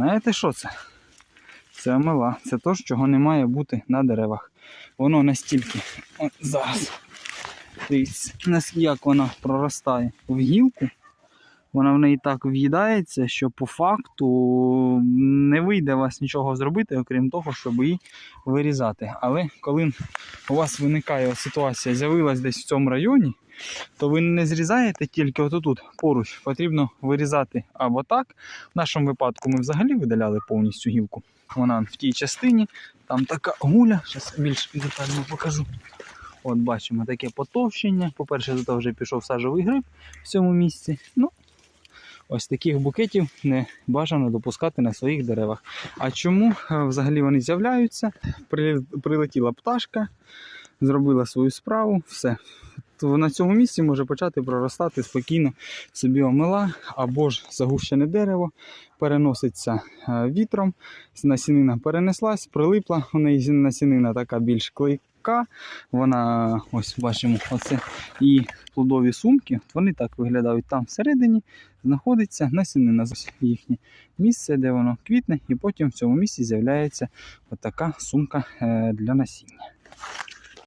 Знаєте, що це? Це мила. Це то, чого не має бути на деревах. Воно настільки. От зараз. Дивіться, як вона проростає в гілку. Вона в неї так в'їдається, що по факту не вийде вас нічого зробити, окрім того, щоб її вирізати. Але коли у вас виникає ситуація, з'явилась десь в цьому районі, то ви не зрізаєте тільки отут поруч. Потрібно вирізати або так. В нашому випадку ми взагалі видаляли повністю гілку. Вона в тій частині, там така гуля, зараз більш детально покажу. От бачимо таке потовщення. По-перше, тут вже пішов сажовий гриб в цьому місці. Ну, ось таких букетів не бажано допускати на своїх деревах. А чому е, взагалі вони з'являються? Прилетіла пташка, зробила свою справу, все. То на цьому місці може почати проростати спокійно собі омела або ж загущене дерево, переноситься е, вітром, насінина перенеслась, прилипла, у неї насінина така більш клейка. Вона, ось бачимо, оце і плодові сумки, вони так виглядають там всередині, знаходиться насінина, їхнє місце, де воно квітне, і потім в цьому місці з'являється отака сумка е, для насіння.